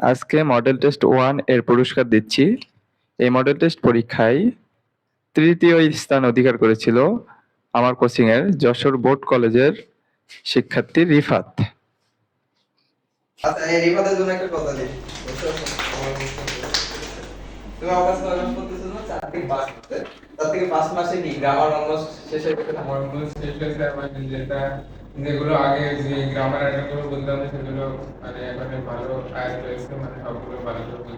আজকে model test ওয়ানের পুরস্কার দিচ্ছি। এই মডেল টেস্ট পরীক্ষায় তৃতীয় স্থান অধিকার করেছিল আমার কোচিং এর যশোর বোর্ড কলেজের শিক্ষার্থী রিফাত। আচ্ছা তার থেকে পাঁচ মাসে? কি গ্রামার অনার্স শেষ হয়ে আমার এটা আমার যেটা যেগুলো আগে যে গ্রামার আইটেমগুলো বলতাম সেগুলো মানে এখানে ভালো আয়াত রয়েছে মানে সবগুলো ভালো করে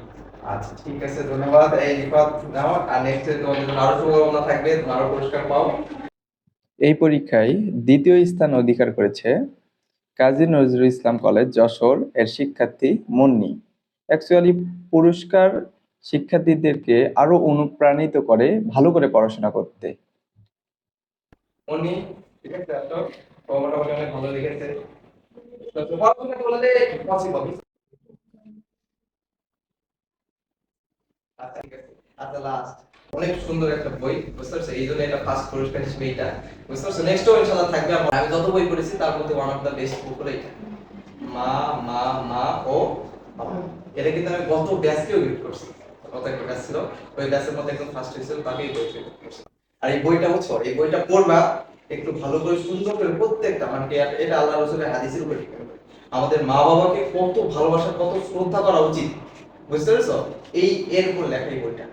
আচ্ছা ঠিক আছে ধন্যবাদ। এই রিফাত নাও আর নেক্সট তোমাদের জন্য আরও শুভকামনা থাকবে আরও পুরস্কার পাও। এই পরীক্ষায় দ্বিতীয় স্থান অধিকার করেছে কাজী নজরুল ইসলাম কলেজ যশোর এর শিক্ষার্থী মুন্নি। অ্যাকচুয়ালি পুরস্কার শিক্ষার্থীদেরকে আরও অনুপ্রাণিত করে ভালো করে পড়াশোনা করতে। উনি ঠিক আছে, তো মোটামুটি অনেক ভালো লিখেছে তো পড়াশোনা করলে পসিবল আচ্ছা আচ্ছা মা মা মা, ও এটা কিন্তু আমি গত ব্যাচকেও গিফট করছি। গত ওই ব্যাচের মধ্যে একদম বই করছি। আর এই বইটা বুঝছ? এই বইটা পড়বা একটু ভালো করে সুন্দর করে প্রত্যেকটা মানে এটা- আল্লাহ রসুলের হাদিসের উপর আমাদের মা বাবাকে কত ভালোবাসা, কত শ্রদ্ধা করা উচিত, বুঝতে পেরেছ? এই, এর উপর লেখা এই বইটা।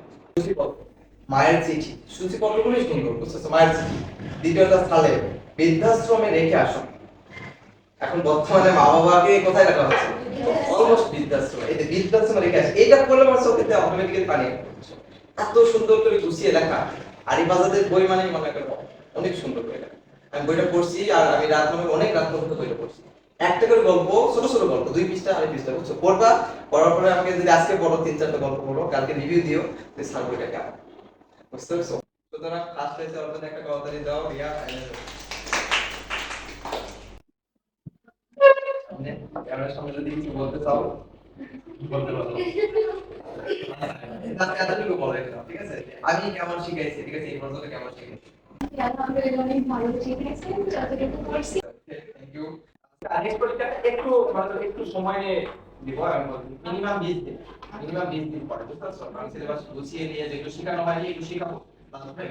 মায়ের চিঠি। সূচিপত্রগুলোই সুন্দর বুঝতেছো মায়ের চিঠি। দ্বিতীয়টা সালে বৃদ্ধাশ্রমে রেখে আসো। এখন বর্তমানে মা বাবাকে কোথায় রাখা হচ্ছে? অলমোস্ট বৃদ্ধাশ্রমে। এই যে বৃদ্ধাশ্রমে রেখে আসে। এটা করলে আমার চোখেতে অটোমেটিক্যালি পানি। এত সুন্দর করে গুছিয়ে লেখা। আরিবাজাদের বই মানে মনে করো। অনেক সুন্দর লেখা আমি বইটা পড়ছি আর আমি রাত মানে অনেক রাত পর্যন্ত বইটা পড়ছি একটা করে গল্প ছোট ছোট গল্প দুই পৃষ্ঠা আড়াই পৃষ্ঠা বুঝছ পড়বা পড়ার পরে আমাকে যদি আজকে পড়ো তিন চারটা গল্প পড়ো কালকে রিভিউ দিও যে স্যার বইটা কেমন বুঝতে পারছ সুতরাং ফার্স্ট একটা করতালি দাও রিয়া ঠিক আছে আমি কেমন শিখাইছি ঠিক আছে এই পর্যন্ত কেমন শিখাইছি অনেক ভালো নিয়ে দিব আমি মিনিমাম 20 দিন মিনিমাম 20 দিন পরে বুঝতে পারছ আমি সিলেবাস গুছিয়ে নিয়ে যেগুলো শেখানো হয়নি একটু শেখাবো তারপরে